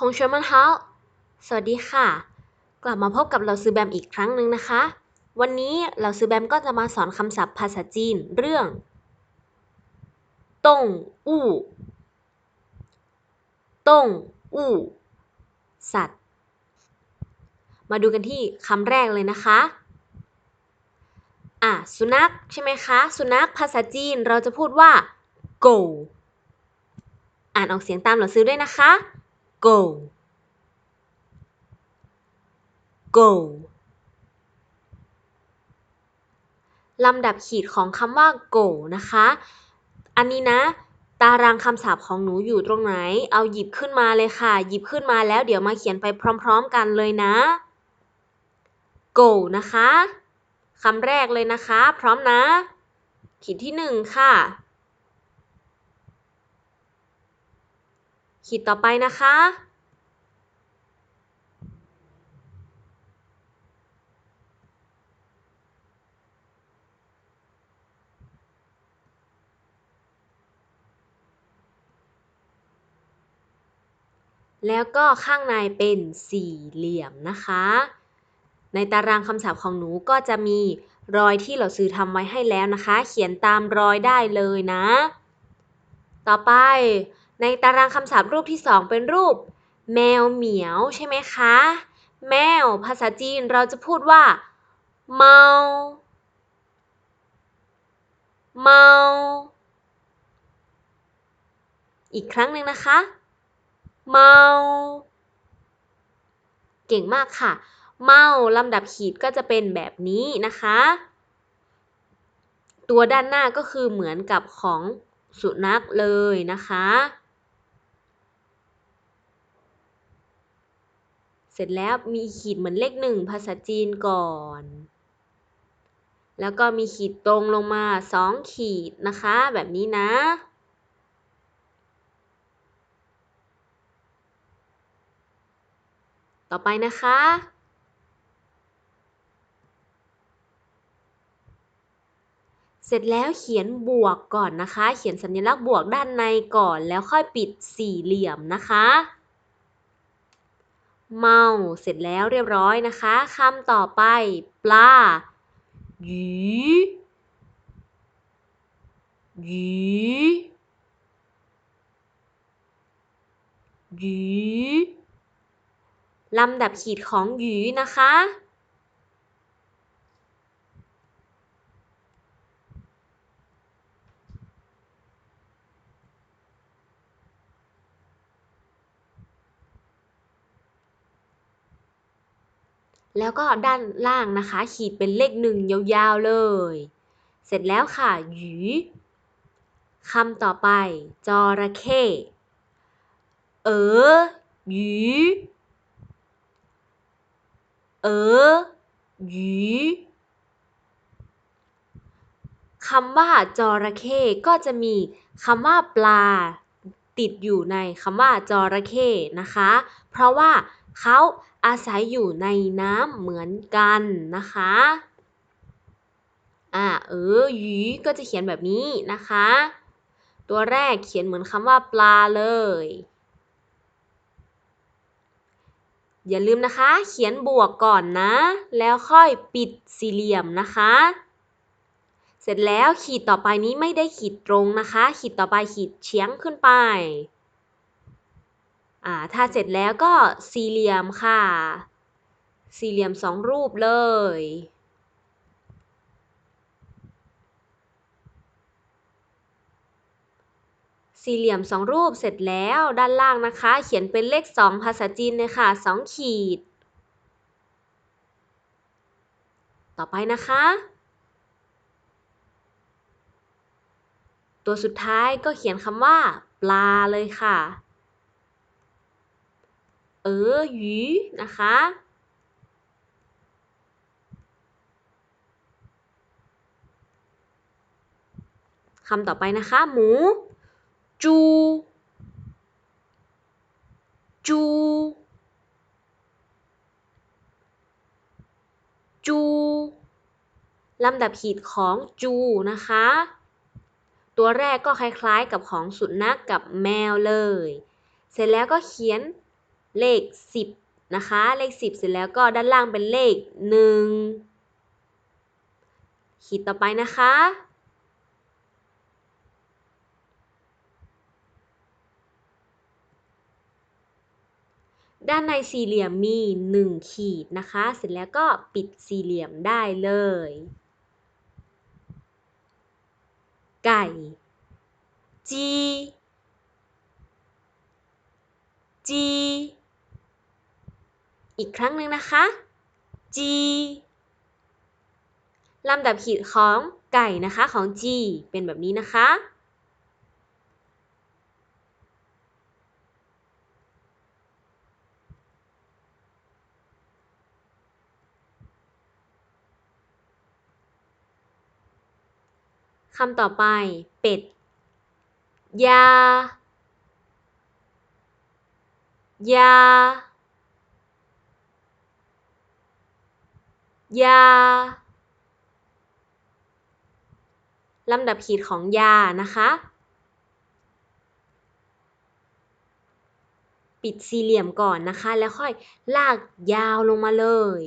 ทงชวนมันเฮาสวัสดีค่ะ กลับมาพบกับเราซื้อแบมอีกครั้งหนึ่งนะคะ วันนี้เราซื้อแบมก็จะมาสอนคำศัพท์ภาษาจีนเรื่องตงอู่ตงอู่สัตว์ มาดูกันที่คำแรกเลยนะคะ อะ สุนัขใช่ไหมคะ สุนัขภาษาจีนเราจะพูดว่า go อ่านออกเสียงตามเราซื้อด้วยนะคะ go go ลำดับขีดของคำว่า go นะคะ อันนี้นะ ตารางคำศัพท์ของหนูอยู่ตรงไหน เอาหยิบขึ้นมาเลยค่ะ หยิบขึ้นมาแล้วเดี๋ยวมาเขียนไปพร้อมๆกันเลยนะ go นะคะคำแรกเลยนะคะ พร้อมนะ ขีดที่หนึ่งค่ะ ขีดต่อไปนะคะ แล้วก็ข้างในเป็นสี่เหลี่ยมนะคะ ในตารางคำศัพท์ของหนูก็จะมีรอยที่เราซื้อทำไว้ให้แล้วนะคะ เขียนตามรอยได้เลยนะ ต่อไป ในตารางคำศัพท์รูปที่สองเป็นรูป แมวเหมียวใช่ไหมคะ แมวภาษาจีนเราจะพูดว่าเมาเมาอีกครั้งหนึ่งนะคะเมาเก่งมากค่ะ เมาลำดับขีดก็จะเป็นแบบนี้นะคะ ตัวด้านหน้าก็คือเหมือนกับของสุนัขเลยนะคะ สร็จแล้วมีขีดเหมือนเลขหนึ่งภาษาจีนก่อน แล้วก็มีขีดตรงลงมาสองขีดนะคะ แบบนี้นะ ต่อไปนะคะเสร็จแล้วเขียนบวกก่อนนะคะ เขียนสัญลักษณ์บวกด้านในก่อน แล้วค่อยปิดสี่เหลี่ยมนะคะ เมาเสร็จแล้วเรียบร้อยนะคะคำต่อไป ปลาหยีหยีหยีลำดับขีดของหยีนะคะ แล้วก็ด้านล่างนะคะ ขีดเป็นเลขหนึ่งยาวๆเลย เสร็จแล้วค่ะหยีคำต่อไปจระเข้เออหยีเออหยีคำว่าจระเข้ก็จะมีคำว่าปลาติดอยู่ในคำว่าจระเข้นะคะ เพราะว่า เขาอาศัยอยู่ในน้ำเหมือนกันนะคะอ่าเออหยีก็จะเขียนแบบนี้นะคะ ตัวแรกเขียนเหมือนคำว่าปลาเลย อย่าลืมนะคะ เขียนบวกก่อนนะ แล้วค่อยปิดสี่เหลี่ยมนะคะ เสร็จแล้วขีดต่อไปนี้ไม่ได้ขีดตรงนะคะ ขีดต่อไปขีดเฉียงขึ้นไป อ่าถ้าเสร็จแล้วก็สี่เหลี่ยมค่ะ สี่เหลี่ยมสองรูปเลย สี่เหลี่ยมสองรูปเสร็จแล้วด้านล่างนะคะ เขียนเป็นเลขสองภาษาจีนเลยค่ะสองขีด ต่อไปนะคะ ตัวสุดท้ายก็เขียนคำว่า ปลาเลยค่ะ ออหยีนะคะ คำต่อไปนะคะ หมู จู จู จูลำดับขีดของจูนะคะ ตัวแรกก็คล้ายๆกับของสุนัขกกับแมวเลย เสร็จแล้วก็เขียน เลข 10 นะคะ เลข 10 เสร็จแล้วก็ด้านล่างเป็นเลข 1 ขีดต่อไปนะคะ ด้านในสี่เหลี่ยมมี 1 ขีดนะคะ เสร็จแล้วก็ปิดสี่เหลี่ยมได้เลย ไก่จีจี อีกครั้งหนึ่งนะคะจีลำดับขีดของไก่นะคะของ G เป็นแบบนี้นะคะ คำต่อไปเป็ด ยา ยา ยาลำดับขีดของยานะคะ ปิดสี่เหลี่ยมก่อนนะคะ แล้วค่อยลากยาวลงมาเลย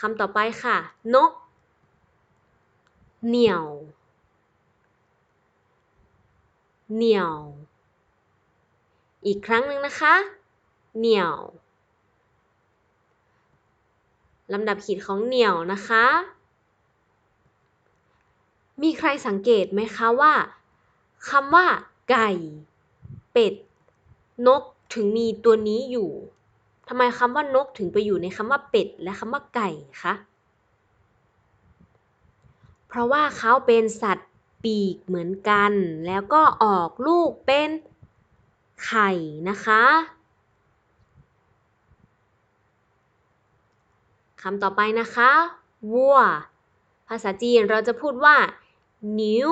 คำต่อไปค่ะ นก เหนี่ยว เหนี่ยว อีกครั้งหนึ่งนะคะ เหนี่ยวลำดับขีดของเหนี่ยวนะคะ มีใครสังเกตไหมคะว่าคำว่าไก่ เป็ด นกถึงมีตัวนี้อยู่ทำไมคำว่านกถึงไปอยู่ในคำว่าเป็ด และคำว่าไก่คะ เพราะว่าเขาเป็นสัตว์ ปีกเหมือนกัน แล้วก็ออกลูกเป็นไข่นะคะคำต่อไปนะคะ วัว ภาษาจีนเราจะพูดว่านิ้ว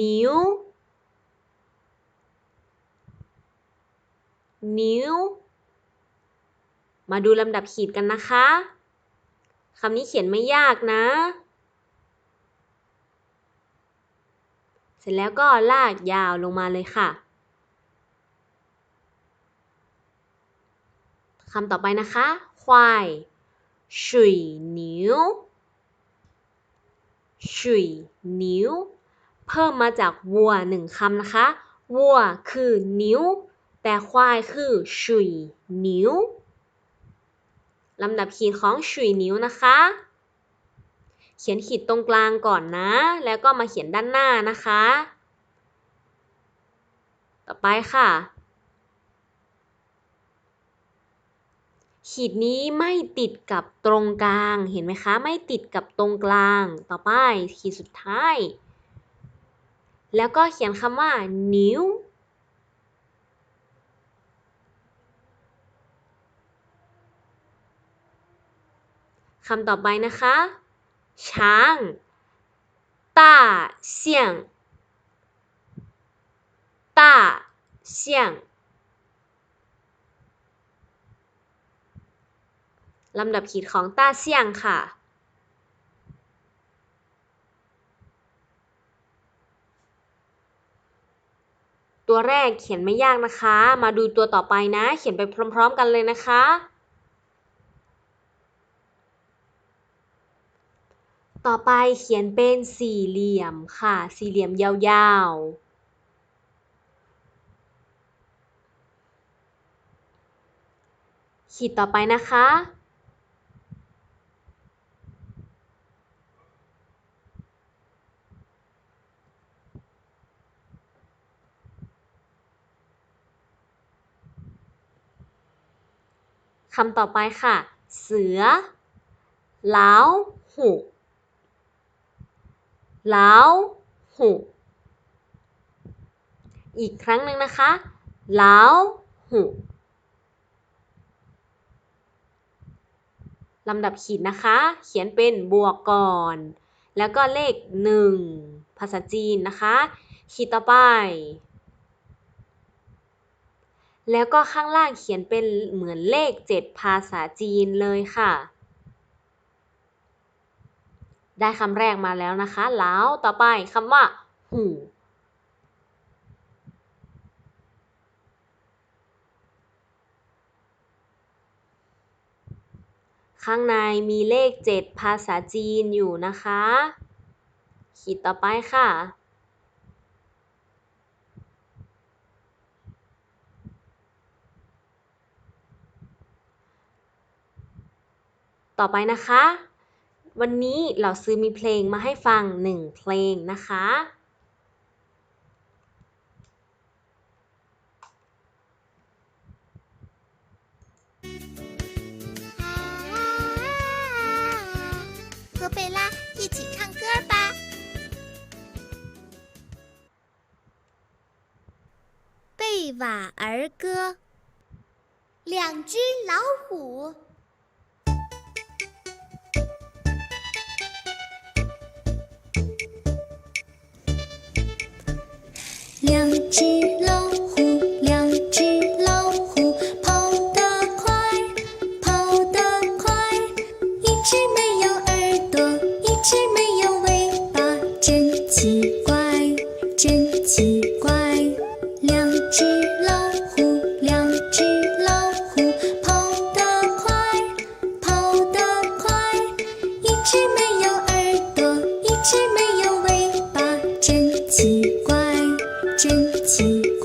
นิ้วนิ้ว มาดูลำดับขีดกันนะคะ คำนี้เขียนไม่ยากนะ เส ร็จแล้วก็ลากยาวลงมาเลยค่ะคำต่อไปนะคะควายฉุยนิ้วฉุยนิ้วเพิ่มมาจากวัวหนึ่งคำนะคะ วัวคือนิ้ว แต่ควายคือฉุยนิ้วลำดับขีดของฉุยนิ้วนะคะ เขียนขีดตรงกลางก่อนนะ แล้วก็มาเขียนด้านหน้านะคะ ต่อไปค่ะ ขีดนี้ไม่ติดกับตรงกลาง เห็นไหมคะ ไม่ติดกับตรงกลาง ต่อไปขีดสุดท้าย แล้วก็เขียนคำว่า นิ้วคำต่อไปนะคะ ช้างต้าเสี่ยงต้าเสี่ยงลำดับขีดของต้าเสี่ยงค่ะ ตัวแรกเขียนไม่ยากนะคะ มาดูตัวต่อไปนะ เขียนไปพร้อม ๆ กันเลยนะคะ ต่อไปเขียนเป็นสี่เหลี่ยมค่ะ สี่เหลี่ยมยาวๆขีดต่อไปนะคะ คำต่อไปค่ะ เสือ ล้าหู ล้าหูอีกครั้งหนึ่งนะคะล้าหูลำดับขีดนะคะ เขียนเป็นบวกก่อน แล้วก็เลข1ภาษาจีนนะคะ ขีดต่อไป แล้วก็ข้างล่างเขียนเป็นเหมือนเลข 7 ภาษาจีนเลยค่ะ ได้คำแรกมาแล้วนะคะ แล้วต่อไปคำว่า หูข้างในมีเลข 7 ภาษาจีนอยู่นะคะ ขีดต่อไปค่ะ ต่อไปนะคะ วันนี้เราซื้อมีเพลงมาให้ฟังหนึ่งเพลงนะคะ 和贝拉一起唱歌吧。贝瓦儿歌，两只老虎。 两只老虎，两只老虎，跑得快，跑得快。一只没有耳朵，一只没有尾巴，真奇怪，真奇怪。两只老虎，两只老虎，跑得快，跑得快。一只没有耳朵，一只没有尾巴，真奇怪，真情。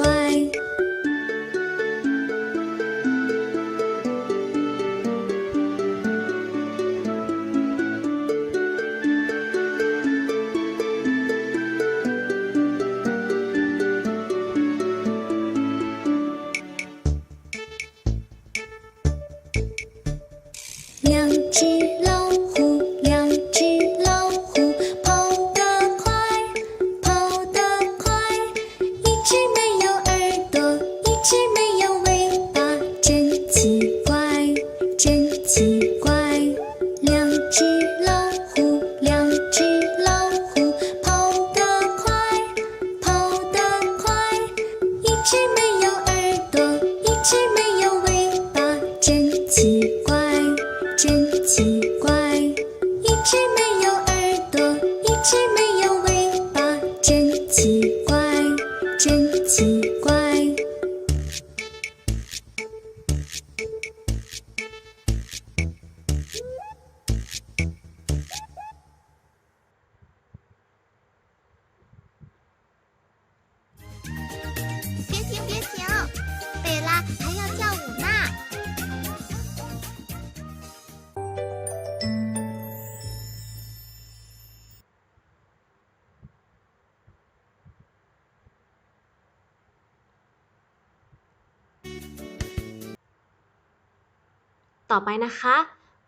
ต่อไปนะคะ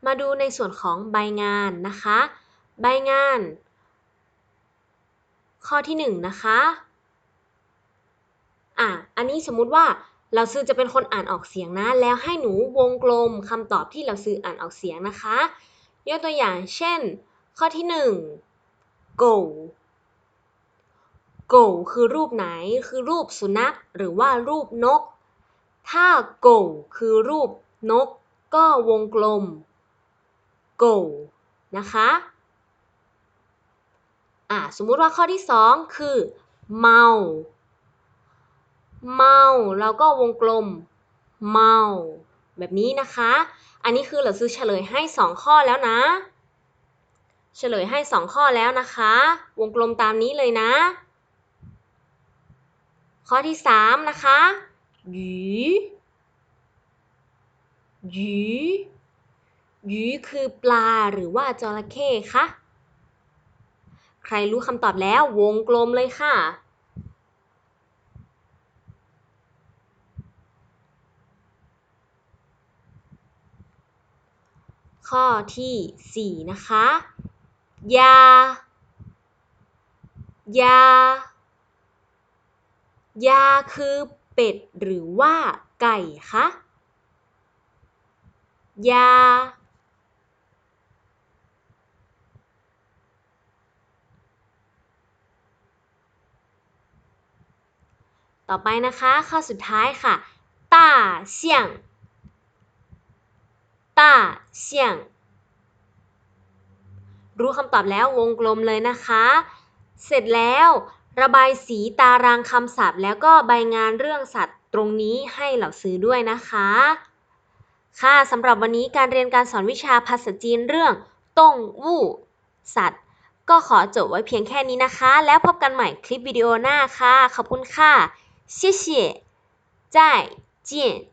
มาดูในส่วนของใบงานนะคะ ใบงาน ข้อที่หนึ่งนะคะอะอันนี้สมมุติว่าเราซื้อจะเป็นคนอ่านออกเสียงนะ แล้วให้หนูวงกลมคำตอบที่เราซื้ออ่านออกเสียงนะคะ ยกตัวอย่างเช่น ข้อที่หนึ่ง go go คือรูปไหนคือรูปสุนัขหรือว่ารูปนก ถ้า go คือรูปนก ก็วงกลม go นะคะ อะสมมุติว่าข้อที่สองคือ เมา เมาเราก็วงกลม เมา แบบนี้นะคะ อันนี้คือเราซื้อเฉลยให้สองข้อแล้วนะ เฉลยให้สองข้อแล้วนะคะ วงกลมตามนี้เลยนะ ข้อที่สามนะคะหยี หยีหยีคือปลาหรือว่าจระเข้คะ ใครรู้คำตอบแล้ววงกลมเลยค่ะ ข้อที่สี่นะคะ ยา ยา ยาคือเป็ดหรือว่าไก่คะ ยา ต่อไปนะคะ ข้อสุดท้ายค่ะ 大象大象รู้คำตอบแล้ววงกลมเลยนะคะ เสร็จแล้ว ระบายสีตารางคำศัพท์ แล้วก็ใบงานเรื่องสัตว์ตรงนี้ให้เหล่าซื้อด้วยนะคะ ค่ะสำหรับวันนี้การเรียนการสอนวิชาภาษาจีนเรื่องต้งวู่สัตว์ ก็ขอจบไว้เพียงแค่นี้นะคะ แล้วพบกันใหม่คลิปวิดีโอหน้าค่ะ ขอบคุณค่ะเชี่ยเชี่ย再见